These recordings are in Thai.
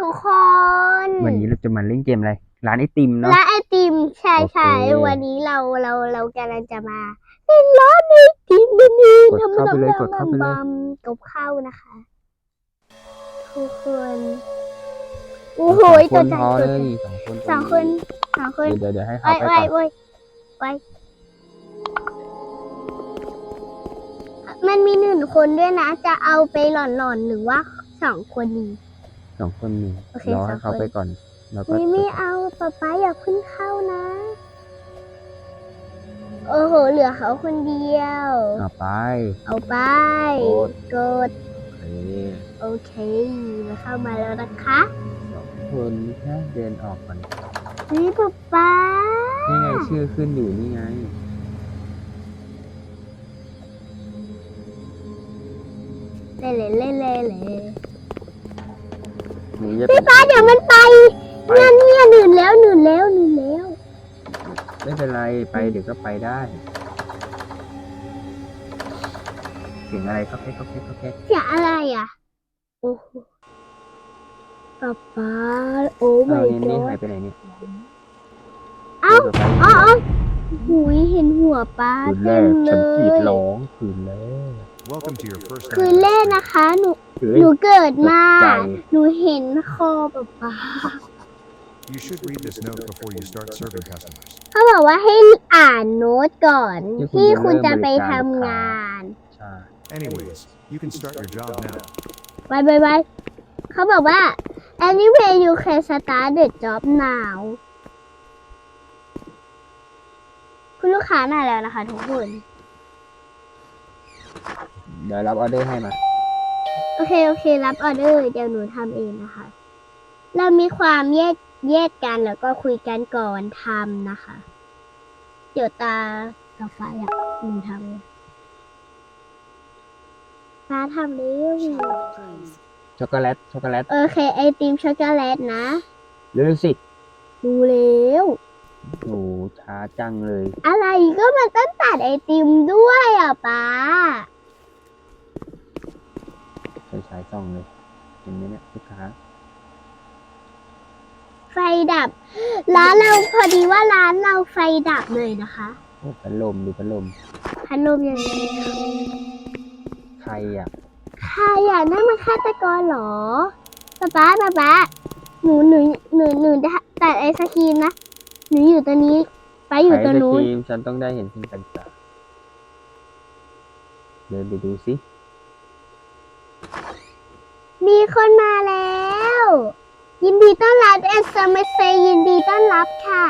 ทุกคน วันนี้เราจะมาเล่นเกมอะไร ร้านไอติมเนาะและไอติม ใช่โอเคใช่วันนี้เราเราเรากำลังจะมาเล่นร้านไอติมนั่นเองกดเข้าไปเลยกดเข้าไปเลยบำกดเข้านะคะ ทุกคนโอ้โหสตัอวงใจคนพอตัวเลใจยสองคนสองคนสองคนเดี๋ยวเดี๋ยวให้ไว้เขาไปไว้ก่อนไว้ไว้มันมีหนึ่งคนด้วยนะ จะเอาไปหล่อนๆหรือว่าสองคนดี สองคนหนึ่งโอเครอให้สองคนเขาไปก่อนแล้วก็ไม่ไม่เอาป๊าป๊าอย่าเพิ่งเข้านะ โอ้โห เหลือเขาคนเดียวเอาไป เอาไปกด กด โอเคโอเคมาเข้ามาแล้วนะคะสองคนแค่เดินออกก่อนนี่ป๊าป๊านี่ไงชื่อขึ้นอยู่นี่ไง เล่เล่เล่เล่เล่ หนูจะพี่ป๊าเดี๋ยวมันไปไปเนี่ยเนี่ยหนึ่งแล้วหนึ่งแล้วหนึ่งแล้ว ไม่เป็นไรไปเดี๋ยวก็ไปได้เสียงอะไรเขาแค่เขาแค่เขาแค่เสียงอะไรอะโอ้โหป๊าป๊าโอ้เออ my นี่นี่ god หายไปไหนเนี่ย เอ้าเดี๋ยวไปอ๋ออ๋อ หุยเห็นหัวป้าคืนแรเต็กมเลฉันกรีดย ร้องคืนแรก Welcome to your first คืนแรกนะคะ หนู คือหนูเกิดมาตกใจหนูเห็นคอป๊าป๊า You should read this note before you start serving customers. เขาบอกว่าให้อ่านโน้ตก่อน ที่คุณจะไปทำงาน ใช่ Anyways, you can start your job now. บายบายบายเขาบอกว่า anyway you can start the job now คุณลูกค้ามาแล้วนะคะ ทุกคน เดี๋ยวรับออเดอร์ให้มาโอเคโอเค รับออเดอร์เดี๋ยวหนูทำเองนะคะ เรามีความแยกแยกกันแล้วก็คุยกันก่อนทำนะคะ เดี๋ยวตากับฟ้าอยากหนูทำเลยฟ้าทำเร็วช็อกโกแลตช็อกโกแลตโอเคไอติมช็อกโกแลตนะเร็วๆสิ ดูเร็ว โอ้ช้าจังเลย อะไรก็มันต้องตัดไอติมด้วยอะป้าใช้สายส่องเลย เห็นไหมเนี่ยลูกค้า ไฟดับ ร้านเราพอดีว่าร้านเราไฟดับเลยนะคะโอ้พัดลมดูพัดลมพัดลมยังไงใครอะ ใครอะนั่นมันฆาตกรเหรอป๊าป๊าป๊าป๊าหนูหนูหนูหนูจะตัดไอศครีมนะ หนูอยู่ตัวนี้ป้าอยู่ตัวนู้ไอศนกรีมฉันต้องได้เห็นสิ่งต่างๆเดินไปดูสิมีคนมาแล้ว ยินดีต้อนรับเอสเมเซยินดีต้อนรับค่ะ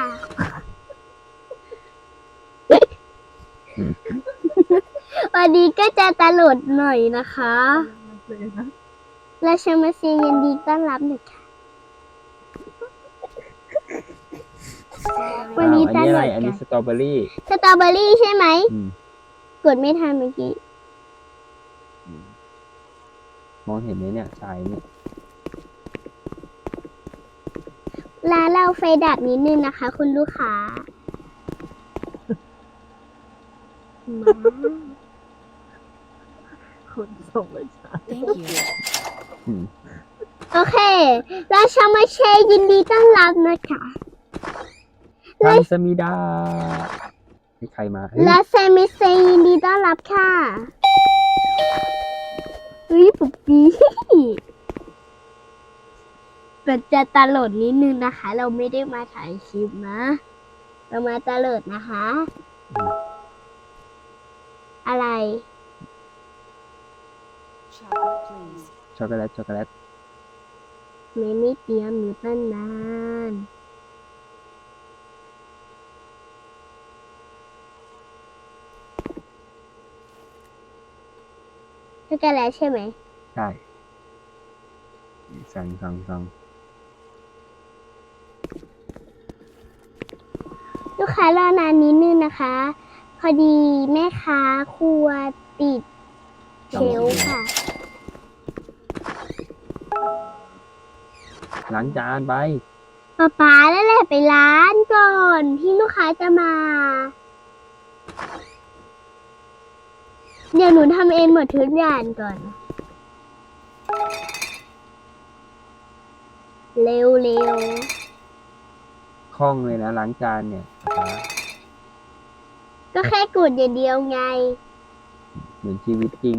วันนี้ก็จะตลดหน่อยนะคะ และชมาเซยินดีต้อนรับหนึ่งค่ะ วันนี้อ้าวอันนี้อะไรตลกอันนี้กันสตรอเบอรี่ สตรอเบอรี่ใช่ไหม อืม กดไม่ทันเมื่อกี้ มองเห็นไหมเนี่ยสายเนี่ยร้านเราไฟดับนิดนึงนะคะ คุณลูกค้ามาคนส่งเลยจ้า Thank you. อืม โอเค ราชามาเชยยินดีต้อนรับนะคะ ทันสมิดามีใครมาเฮ้ยและเซมิเซยินดีต้อนรับค่ะเฮ้ยปุ๊บปี้มันจะตลดนิดนึงนะคะ เราไม่ได้มาถ่ายคลิปนะ เรามาตลดนะคะ อะไร Chocolate, please. ช็อกโกแลตช็อกโกแลต ไม่ไม่เตรียมอยู่ตั้งนาน ช็อกโกแลตใช่ไหมใช่สั่งสั่งสั่งลูกค้ารอนานนิดนึงนะคะ พอดีแม่ค้าครัวติดเชลฟ์ค่ะ ล้างจานไปป๊าป๊าแล้วแหละไปร้านก่อนที่ลูกค้าจะมา เดี๋ยวหนูทำเองหมดทุกอย่างก่อน เร็วเร็วคล่องเลยนะล้างจานเนี่ยป๊าก็แค่กดอย่างเดียวไง เหมือนชีวิตจริง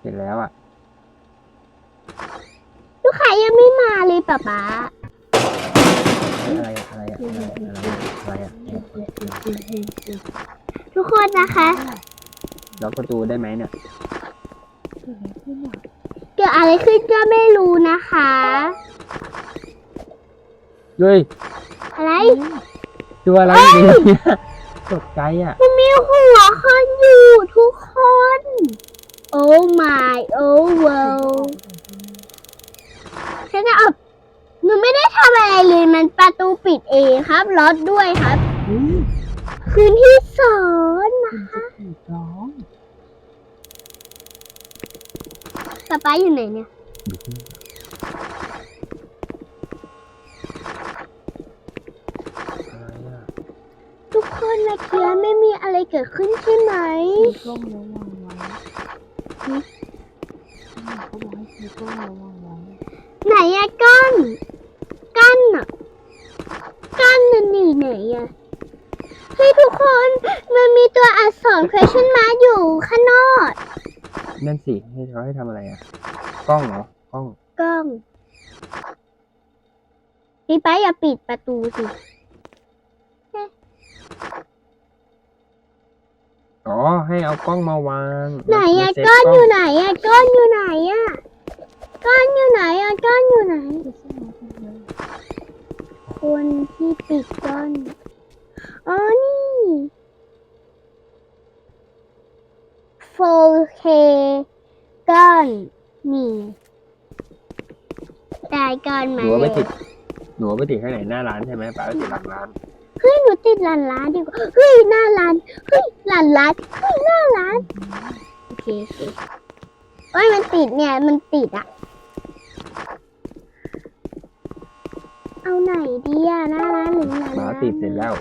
เสร็จแล้วอะ ลูกค้ายังไม่มาเลยป๊าป๊า อะไรอะอะไรอะอะไรอะทุกคนนะคะล็อกประตูได้ไหมเนี่ยเกิดอะไรขึ้นก็ไม่รู้นะคะ เฮ้ย อะไร ตัวอะไรเนี่ยตกใจอะ มันมีหัวคนอยู่ทุกคน โอ้ my โอ้ wow ฉันจะเอา หนูไม่ได้ทำอะไรเลยมันประตูปิดเองครับล็อตด้วยครับคืนที่สองนะคะร้องป๊าป๊าอยู่ไหนเนี่ยอะไรอะทุกคนเมื่อกี้ไม่มีอะไรเกิดขึ้นใช่ไหมซื้อกล้องระวังไว้เขาบอกให้ซื้อกล้องระวังไว้ไหนอะก้อนก้อนอะก้อนมัน อยู่ไหนอะเฮ้ยทุกคน มันมีตัวอักษร question mark อยู่ข้างนอก นั่นสิให้เขาให้ทำอะไรอะ กล้องเหรอ กล้อง กล้องพี่ป้าอย่าปิดประตูสิ อ๋อ ให้เอากล้องมาวางไหนอะมาเซ็ตก้อนล้งอยู่ไหนอะก้อนอยู่ไหนอะก้อนอยู่ไหนอะก้อนอยู่ไหน คนที่ปิดก้อนอ๋อนี่ 4K ก้อนนี่ได้ก้อนหมานูเอาไปแล้วติด หนูเอาไปติดข้างไหนหน้าร้านใช่ไหมป้าไปติดหลังร้าน เฮ้ยหนูติดหลานร้านดีกว่าเฮ้ยหน้าร้านเฮ้ยหลานร้านเฮ้ยหน้าร้านโอเคโอเคโอ้ยมันติดเนี่ยมันติดอะ เอาไหนดีอะหน้าร้านหรือหลานป้าร้านติดเสร็จแล้ว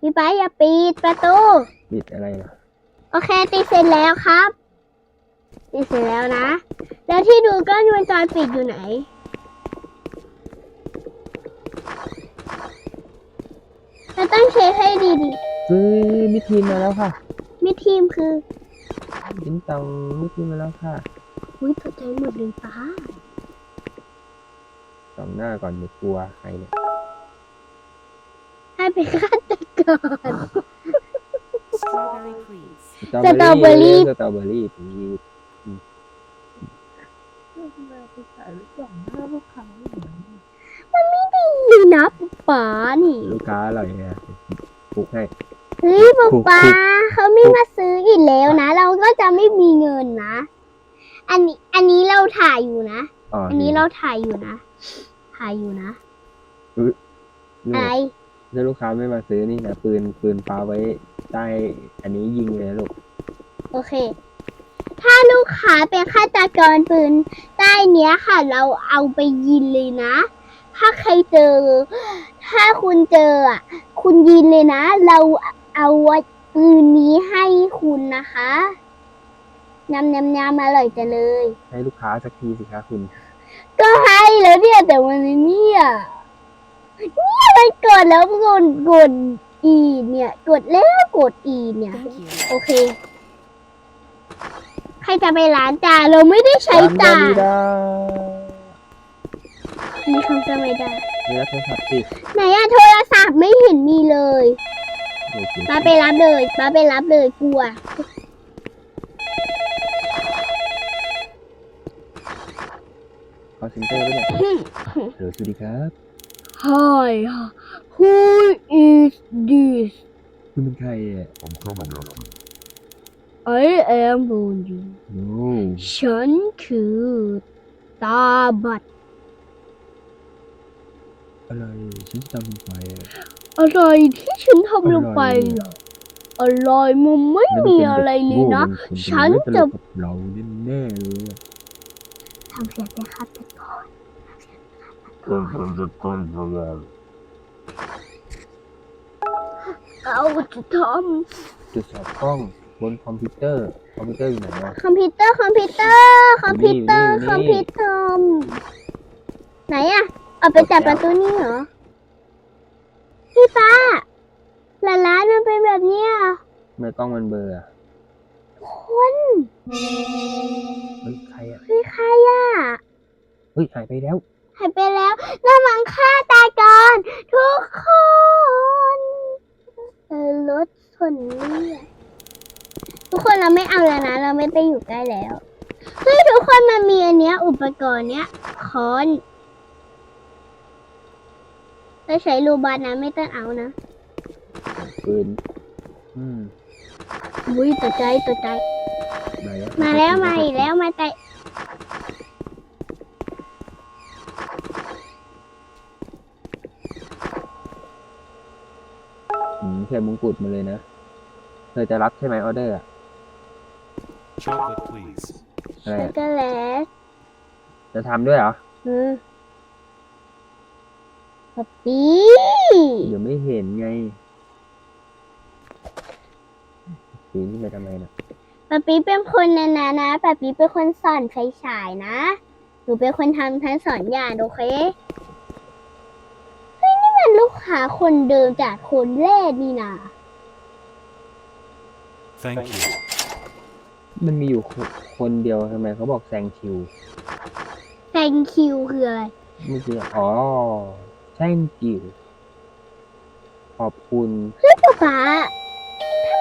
พี่ป้าอย่าปิดประตูติดอะไรล่ะโอเคติดเสร็จแล้วครับติดเสร็จแล้วนะ แล้วที่ดูกล้องวงจรปิดอยู่ไหน เราต้องเช็คให้ดีเฮ้ยมิทีนมาแล้วค่ะๆมิทีมคือจิ้มตองมิทีนมาแล้วค่ะ อุ้ยตกใจหมดเลยป้า สองหน้าก่อนอย่ากลัวใครเนี่ยให้เป็นฆาตกร Strawberry, please. สตรอเบอรี่สตรอเบอรี่พีมาไปขายกล่องหน้าลูกค้าอย่างนี้ดีนะป้านี่ลูกค้าอร่อยนะปลุกให้ เฮ้ยป๊าถูกป๊าถูกเขาไม่มาซื้ออีกแล้วนะ เราก็จะไม่มีเงินนะ อันนี้อันนี้เราถ่ายอยู่นะ อ๋ออันนี้เราถ่ายอยู่นะ ถ่ายอยู่นะนี่อะไรถ้าลูกค้าไม่มาซื้อนี่นะปืนปืนฟ้าไว้ใต้อันนี้ยิงเลยนะลูก โอเค ถ้าลูกค้าเป็นฆาตกรปืนใต้เนี้ยค่ะ เราเอาไปยิงเลยนะ ถ้าใครเจอ ถ้าคุณเจออะคุณยิงเลยนะ เราเอาปืนนี้ให้คุณนะคะ ยำยำยำอร่อยจังเลย ให้ลูกค้าสักทีสิคะคุณ ก็ให้แล้วเนี่ยแต่วันนี้เนี่ยเนี่ยมันกดแล้วกดกดอีเนี่ย กดแล้วกดอีเนี่ย Thank you. โอเค ใครจะไปล้างจานเราไม่ได้ใช้จานไม่ได้มีคำจะไม่ได้ไม่รับโทรศัพท์สิไหนอะโทรศัพท์ไม่เห็นมีเลย เดี๋ยวสิป้าไปรับเลยป้าไปรับเลยกลัว อลเซ็นเตอร์ปะเนี่ยเดี๋ยวสวัสดีครับ Hi who is this คุณเป็นใครอะ I'm coming after you. I am Bonji โน้ฉันคือตาบัดอะไรฉันจะทำลงไปอะอะไรที่ฉันทำลงไปอะไรเหรออะไรมันไม่มีอะไรเลยนะ ฉันจะกับเราแน่ๆเลยอะทำเสียงเป็นฆาตก รเราจะทจุดสอบกล้องบนคอมพิวเตอร์ คอมพิวเตอร์อยู่ไหนวะำคอมพิวเตอร์ คอมพิวเตอร์ คอมพิวเตอร์อยู่นี่ คอมพิวเตอร์ไหนอะเอาไปจับประตูนี่เหรอ พี่ป้าหลานร้านมันเป็นแบบเนี้ยทำไมกล้องมันเบลอร์อะคนเฮ้ยใครอะ คือใครอะเฮ้ยหายไปแล้วหายไปแล้วระวังฆ่าตายก่อนทุกคนเออรถชนเลือดทุกคนเราไม่เอาแล้วนะ เราไม่ไปอยู่ใกล้แล้วเฮ้ยทุกคนมันมีอันเนี้ย อุปกรณ์เนี้ยค้อนเราใช้รูบานะไม่ต้องเอานะปืนอืมอุ้ยตัวใจตัวใจ มาแล้วมาแล้วมาอีกแล้วมาใจ อืมใส่มงกุฎมาเลยนะ เธอจะรับใช่ไหมออเดอร์อะ Chocolate, please. อะไรช็อกอะโกแลตจะทำด้วยเหรอ อืมป๊ปปี้เดี๋ยวไม่เห็นไงปีนี่ไปทำไมนะป๊ปปี้เป็นคนนะนะนะป๊ปปี้เป็นคนสอนไฟฉายนะ หนูเป็นคนทำทั้งสอนอย่างโอเคเฮ้ยนี่ มันลูกค้าคนเดิมจากคนแรกนี่นะ Thank you. มันมีอยู่คนคนเดียวทำไมเขาบอกแซงคิว thank you คืออะไร เมื่อกี้อ๋อแซงคิวขอบคุณเฮ้ยป๊าป๊า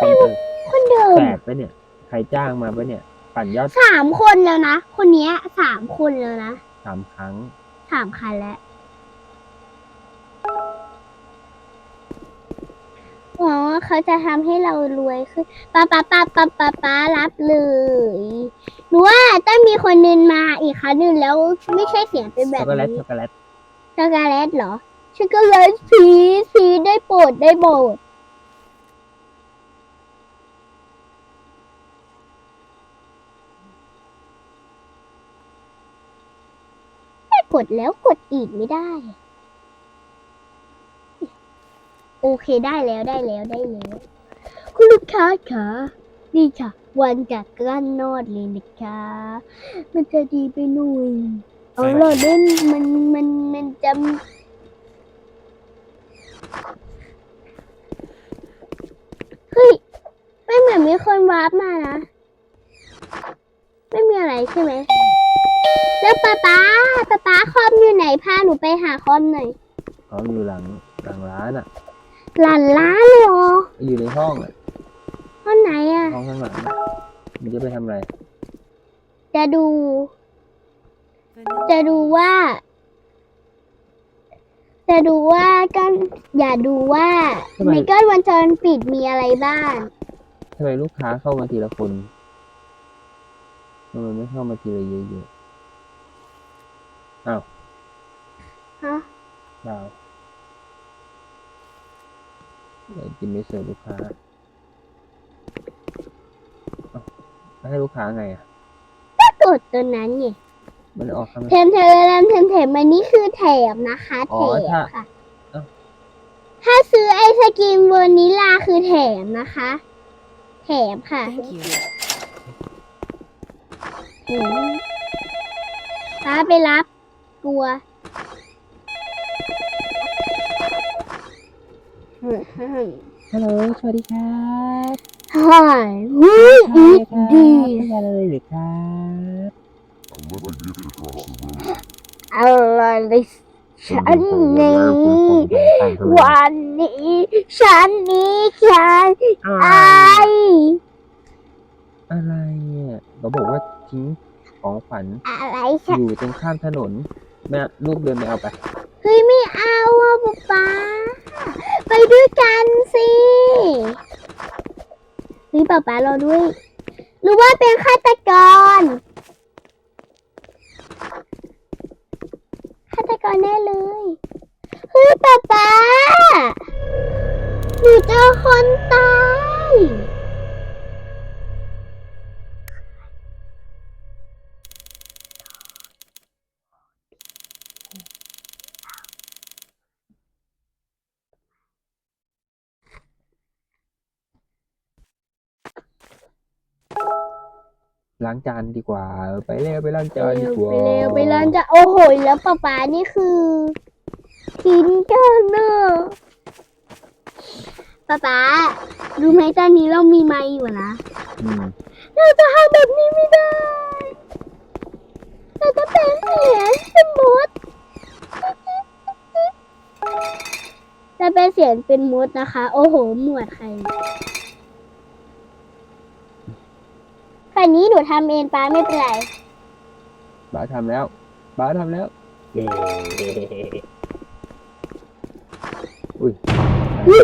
คนเดิมคนเดิมแปดปะเนี่ย ใครจ้างมาปะเนี่ย ปั่นยอดสามคนแล้วนะ คนเนี้ยสามคนแล้วนะสามครั้ง สามคันแล้ว วังว่าเขาจะทำให้เรารวยขึ้นป้าป้าป้าป้าป้าป้ารับเลยหนูว่าต้องมีคนนึงมาอีกครั้งหนึ่งแล้วไม่ใช่เสียงเป็นแบช็อบกโกแลตนี้ช็อกโกแลตช็อกโกแลตเหรอช็อกโกแลตสีสีได้โปรดได้โปรดไม่กดแล้วกดอีกไม่ได้ โอเคได้แล้วได้แล้วได้แล้วคุณลูกค้าคะนี่ค่ะ วันจากกลั้นนอดเลยนะคะ มันจะดีไปหน่อยเอา Thank ล่ะ you. เล่นมันมันมันจะเฮ้ยไม่เหมือนมีคนวาร์ปมานะ ไม่มีอะไรใช่ไหมแล้วป๊าป๊าป๊าป๊าคอมอยู่ไหนพาหนูไปหาคอมหน่อยเขาอยู่หลังหลังร้านอะ หลานล้านเลยเหรออยู่ในห้องอะห้องไหนอะห้องข้างหลังอะมันจะไปทำอะไรจะดู Vanilla จะดูว่า จะดูว่าก้อนอย่าดูว่าทำไมในก้อนวงจรปิดมีอะไรบ้างทำไมลูกค้าเข้ามาทีละคนทำไมไม่เข้ามาทีละเยอะฮะๆเปล่า เดี๋ยวกินไม่เสิร์ฟลูกค้าเอ้าแล้วให้ลูกค้าไงอะกดตัวนั้นไงมันออกข้างเทมเทมเทมเทมเทมอันนี้คือแถมนะคะอ๋แถอมถ้าค่ะ เอ้า ถ้าซื้อไอศกรีมวานิลลาคือแถมนะคะ แถมค่ะ Thank you. อืมป้าไปรับ กลัว ฮัลโหลสวัสดีครับใช่วู้อีกดีไม่อะไรเลยหรือครับอะไรเลยฉันนี้วันนี้ฉันนี้ฉันไออะไรเนี่ยเขาบอกว่าทิ้งของขวัญอะไรฉันอยู่ตรงข้ามถนนแม่ลูกเดินไปเอาไปเฮ้ยไม่เอาอะป๊าป๊า ไปด้วยกันสิหรือป๊าป๊ารอด้วย หรือว่าเป็นฆาตกร ฆาตกรแน่เลยเฮ้ยป๊าป๊าหนูเจอคนตาย ล้างจานดีกว่า ไปเร็วไปล้างไปจานดีเร็วกว่าไปเร็วไปร้านจะโอ้โหแล้วป๊าป๊านี่คือทิ้นกันเนอะป๊าป๊ารู้ไหมตอนนี้เรามีไม้อยู่นะอืมเราจะทำแบบนี้ไม่ได้เราจะเป็นเสียงเป็นมดจะเป็นเสียงเป็นมดนะคะ โอ้โห หมวดใคร ฝ่ายนี้หนูทำเองป้าไม่เป็นไรบ้าทำแล้วบ้าทำแล้วเย้อุ้ยอุ้ย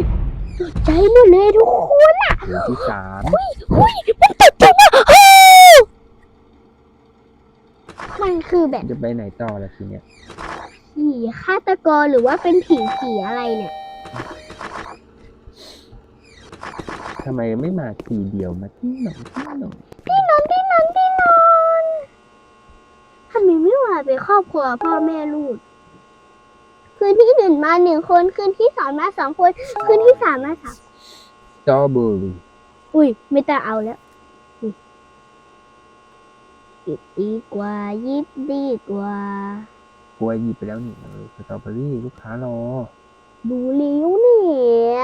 ตกใจหมดเลยทุกคนอะเหลือที่สามอุ้ยมันตกใจมากอ้าวมันคือแบบจะไปไหนต่อละทีเนี้ยผีฆาตกรหรือว่าเป็นผีผีอะไรเนี่ยทำไมไม่มาทีเดียวมาที่หนองที่หนอง ที่นอนที่นอนที่นอนทำไมไม่มาเป็นครอบครัวพ่อแม่ลูกคืนที่หนึ่งมาหนึ่งคน คืนที่สองมาสองคน คืนที่สามมาสามสตรอเบอรี่อุ้ย ไม่ต้องเอาแล้วอุ๊ยหยิบดีกว่าหยิบดีกว่ากลัวหยิบไปแล้วนี่เออสตรอเบอรี่ลูกค้ารอดูเลี้ยวเนี่ย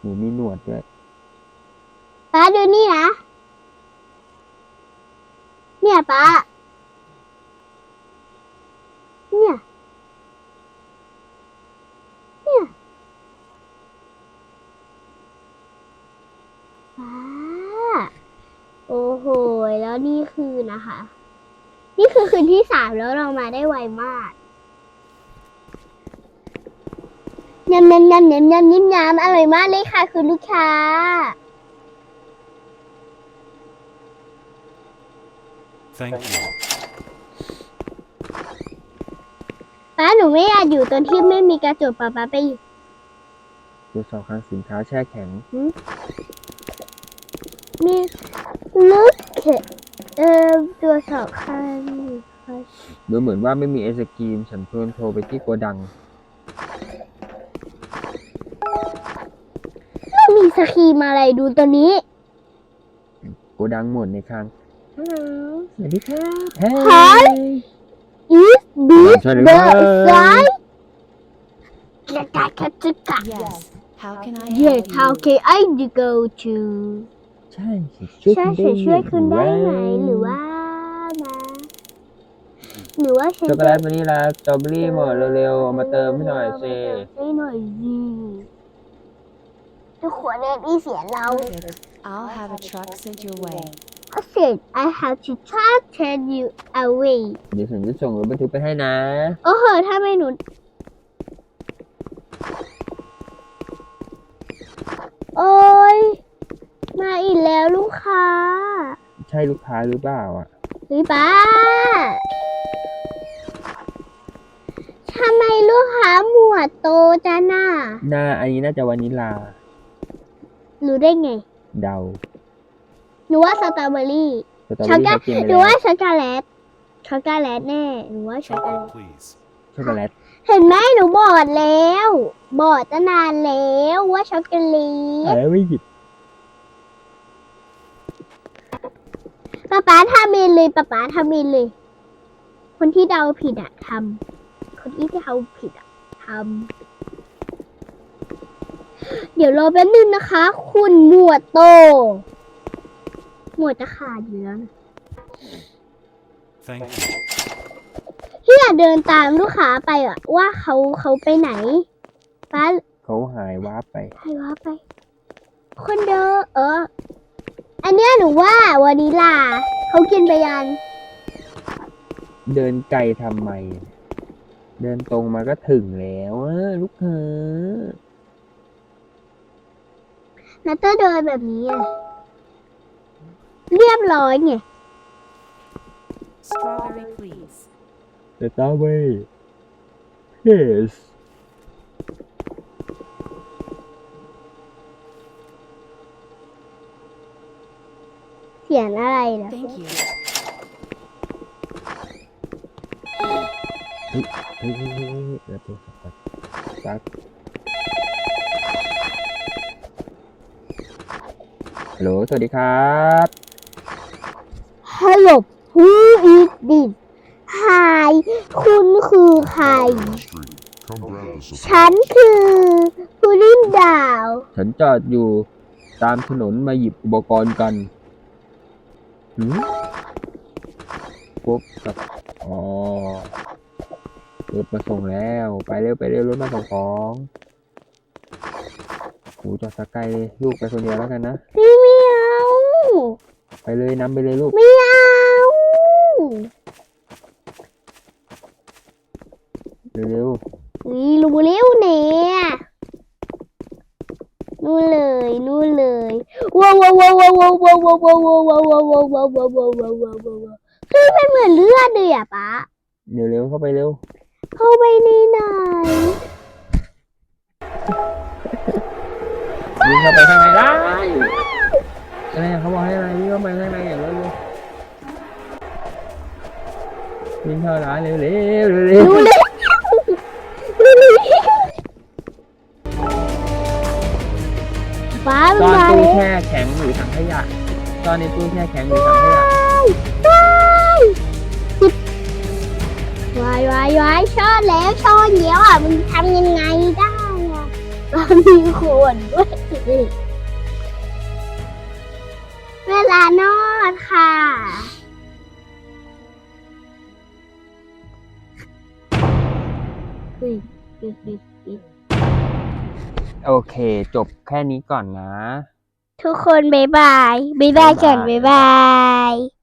หนูมีหนวดด้วยป้าดูนี่นะเนี่ยป้า เนี่ย เนี่ยป้า โอ้โห แล้วนี่คือนะคะ นี่คือคืนที่สามแล้วเรามาได้ไวมากยำยำยำยำยำยิ้มยำอร่อยมากเลยค่ะ คุณลูกค้า Thank you. ป้าหนูไม่อยากอยู่ตอนที่ไม่มีกระจกป้าป้าไปอยู่ตรวจสอบคลังสินค้าแช่แข็ง มีลึกเขเอ่อตัวสอบคันดูเหมือนว่าไม่มีไอศกรีมฉันควรโทรไปที่โกดัง ไม่มีสครีมอะไรดูตัวนี้โกดังหมดในครั้งสวัสดีครับเฮ้ฮะย is this ใช่หรือ the เปล่า side จะกัดกัดจะกัด Yes. How can I yes help how you? can I go to ใช่สิช่วยใช่คุณได้ฉันช่วยคุณได้ไหมย่างหรือว่านะ หรือว่าฉันช็อกโกแลตวานิลาสตรอเบอรี่หมดเร็วๆเอามาเติมให้หน่อยสิให้หน่อยสิทุกคนได้ยินเสียงเรา Perfect. I'll have a truck sent your way. I said I have to try to tell you away เดี๋ยวฉันจะส่งรถบรรทุกไปให้นะ โอ้โหถ้าไม่หนูโอ้ย มาอีกแล้วลูกค้าใช่ลูกค้าหรือเปล่าอะเฮ้ยป้าทำไมลูกค้าหมวดโตจังน่ะหน้าอันนี้น่าจะวานิลา รู้ได้ไง เดา หนูว่าสตรอเบอรี่ สตรอเบช็ออกรี่โกเขากินไปหนูแล้วว่าช็อกโกแลต ช็อกโกแลตแน่ หนูว่าช็อกโกแล Chocolate, ต please. ช็อกโกแลตเห็นไหมหนูบอกแล้ว บอกตั้งนานแล้วว่าช็อกโกแลเอตอไม่หยิบป๊าป๊าทำเองเลยป๊าป๊าทำเองเลย คนที่เดาผิดอะทำคนที่เดาผิดอะทำเดี๋ยวรอแป๊บนึงนะคะ คุณหมวดโต หมวดจะขาดอยู่แล้วนะ Thank you. ที่อยากเดินตามลูกค้าไปอะว่าเขาเขาไปไหนป้าเขาหายวับไป ใครว่าไป คนเดินเออ อันเนี้ยหนูว่าวานิลาเขากินไปยังเดินไกลทำไม เดินตรงมาก็ถึงแล้วอะลูกค้านัตเตอร์เดินแบบนี้อะ เรียบร้อยไง Strawberry, please. เดต้าเว้ยเพสเสียงอะไรนะ Thank you. เฮ้ยเฮ้ยเฮ้ยเฮ้ยเดี๋ยวตัวสักพักสักฮัลโหลสวัสดีครับลบ Who is this Hi คุณคือใคร Street. Come grab the supply. ฉันคือผู้ลินดาว ฉันจอดอยู่ตามถนนมาหยิบอุปกรณ์กันหืมปุ๊บกับ อ๋อรถมาส่งแล้ว ไปเร็วไปเร็วรถมาส่งของโหจอดสกไกลเลย ลูกไปคนเดียวแล้วกันนะ ไม่ไม่เอา ไปเลยนำไปเลยลูก ไม่ เอาเร็วนี่รู้เร็วเนี่ยนู่นเลยนู่นเลยว้าวว้าวว้าวว้าวว้าวว้าวว้าวว้าวว้าวว้าวว้าวว้าวว้าวว้าวว้าวว้าวว้าวว้าวคือมันเหมือนเลือดเลยอะป๊าๆเร็วเร็วเข้าไปเร็ว เข้าไปในไหนวิ่งเข้าไปข้างในได้อะไรอะเขาบอกให้อะไรวิ่งเข้าไปข้างในอย่างเร็ว วิ่งเข้าร้านเร็วเร็วเร็วเร็วรู้เลยป๊าซ่มันอนมาตู้แล้วแช่แข็งหรือถังขยะซ่อนในตู้แช่แข็งหรือถังขยะวายวายวายชอนแล้วชอนเดี๋ยวอะมึงทำยังไงได้อะเรามีขวดด้วยเวลาน โอเค จบแค่นี้ก่อนนะ ทุกคนบ๊ายบาย บ๊ายบายกันบ๊ายบาย